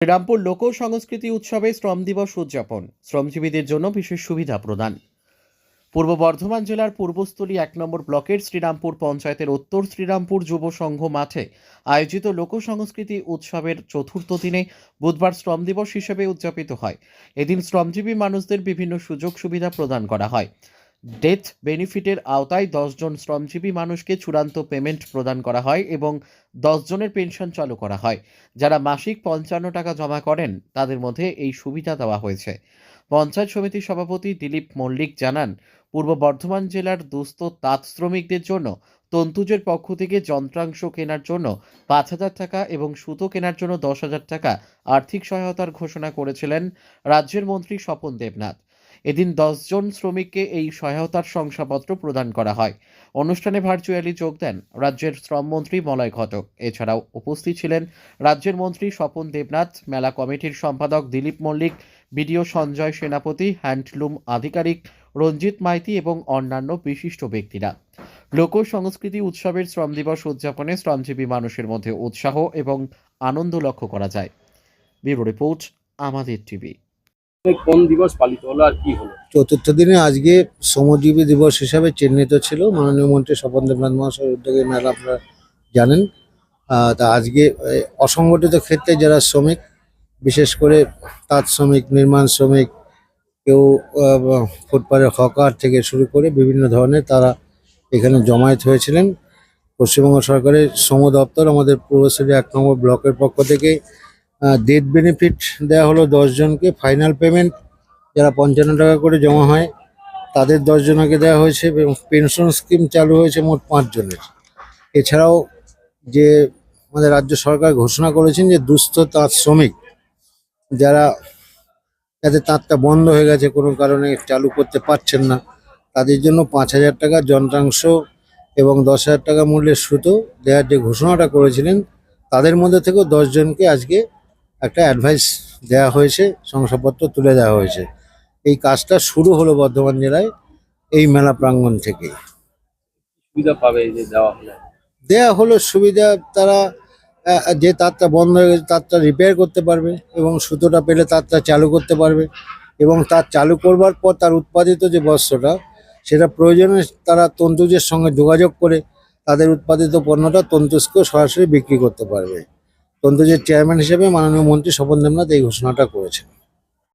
শ্রীরামপুর লোক সংস্কৃতি উৎসবে শ্রম দিবস উদযাপন। শ্রমজীবীদের জন্য বিশেষ সুবিধা প্রদান। পূর্ব বর্ধমান জেলার পূর্বস্থলী এক নম্বর ব্লকের শ্রীরামপুর পঞ্চায়েতের উত্তর শ্রীরামপুর যুব সংঘ মাঠে আয়োজিত লোক সংস্কৃতি উৎসবের চতুর্থ দিনে বুধবার শ্রম দিবস হিসেবে উদযাপিত হয়। এদিন শ্রমজীবী মানুষদের বিভিন্ন সুযোগ সুবিধা প্রদান করা হয়। ডেথ বেনিফিটের আওতায় দশজন শ্রমজীবী মানুষকে চূড়ান্ত পেমেন্ট প্রদান করা হয় এবং দশ জনের পেনশন চালু করা হয়। যারা মাসিক পঞ্চান্ন টাকা জমা করেন, তাদের মধ্যে এই সুবিধা দেওয়া হয়েছে। পঞ্চায়েত সমিতির সভাপতি দিলীপ মল্লিক জানান, পূর্ব বর্ধমান জেলার দুস্থ তাঁত শ্রমিকদের জন্য, তন্তুজের পক্ষ থেকে যন্ত্রাংশ কেনার জন্য পাঁচ হাজার টাকা এবং সুতো কেনার জন্য দশ হাজার টাকা আর্থিক সহায়তার ঘোষণা করেছিলেন রাজ্যের মন্ত্রী স্বপন দেবনাথ। এদিন দশজন শ্রমিককে এই সহায়তার শংসাপত্র প্রদান করা হয়। অনুষ্ঠানে ভার্চুয়ালি যোগ দেন রাজ্যের শ্রমমন্ত্রী মলয় ঘটক। এছাড়াও উপস্থিত ছিলেন রাজ্যের মন্ত্রী স্বপন দেবনাথ, মেলা কমিটির সম্পাদক দিলীপ মল্লিক, বিডিও সঞ্জয় সেনাপতি, হ্যান্ডলুম আধিকারিক রঞ্জিত মাইতি এবং অন্যান্য বিশিষ্ট ব্যক্তিরা। লোক সংস্কৃতি উৎসবের শ্রম দিবস উদযাপনে শ্রমজীবী মানুষের মধ্যে উৎসাহ এবং আনন্দ লক্ষ্য করা যায়। ব্যুরো রিপোর্ট, আমাদের টিভি। কোন দিবস পালিত হলো আর কি হলো? চতুর্থ দিনে আজকে শ্রমজীবী দিবস হিসাবে চিহ্নিত ছিল। মাননীয় মন্ত্রী স্বপন দেবনাথ মহাশয়ের উদ্যোগে মেলা আপনারা জানেন। তা আজকে অসংগঠিত ক্ষেত্রে যারা শ্রমিক বিশেষ করে তাঁত শ্রমিক নির্মাণ শ্রমিক কেউ আহ, ফুটপাতের হকার থেকে শুরু করে বিভিন্ন ধরনের তারা এখানে জমায়েত হয়েছিলেন। পশ্চিমবঙ্গ সরকারের শ্রম দপ্তর আমাদের পূর্বশ্রী এক নম্বর ব্লকের পক্ষ থেকে ডেট বেনিফিট দেওয়া হলো দশজনকে। ফাইনাল পেমেন্ট যারা পঞ্চান্ন টাকা করে জমা হয়, তাদের দশজনকে দেওয়া হয়েছে এবং পেনশন স্কিম চালু হয়েছে মোট পাঁচজনের। এছাড়াও যে আমাদের রাজ্য সরকার ঘোষণা করেছেন যে দুস্থ তাঁত শ্রমিক, যারা যাদের তাঁতটা বন্ধ হয়ে গেছে, কোনো কারণে চালু করতে পারছেন না, তাদের জন্য পাঁচ হাজার টাকা যন্ত্রাংশ এবং দশ হাজার টাকা মূল্যের সুতো দেওয়ার যে ঘোষণাটা করেছিলেন, তাদের মধ্যে থেকেও দশজনকে আজকে একটা অ্যাডভাইস দেওয়া হয়েছে শংসাপত্র তুলে দেওয়া হয়েছে। এই কাজটা শুরু হলো বর্ধমান জেলায় এই মেলা প্রাঙ্গণ থেকে সুবিধা পাবে এই যে দেওয়া হলো? দেয়া হলো সুবিধা তারা যে তারটা বন্ধ হয়ে গেছে তারটা রিপেয়ার করতে পারবে এবং সুতোটা পেলে তারটা চালু করতে পারবে এবং তার চালু করবার পর তার উৎপাদিত যে বস্ত্রটা সেটা প্রয়োজনে তারা তন্তুজের সঙ্গে যোগাযোগ করে তাদের উৎপাদিত পণ্যটা তন্তুজকেও সরাসরি বিক্রি করতে পারবে। তন্তুজের চেয়ারম্যান হিসেবে মাননীয় মন্ত্রী স্বপন দেবনাথ এই ঘোষণাটা করেছেন।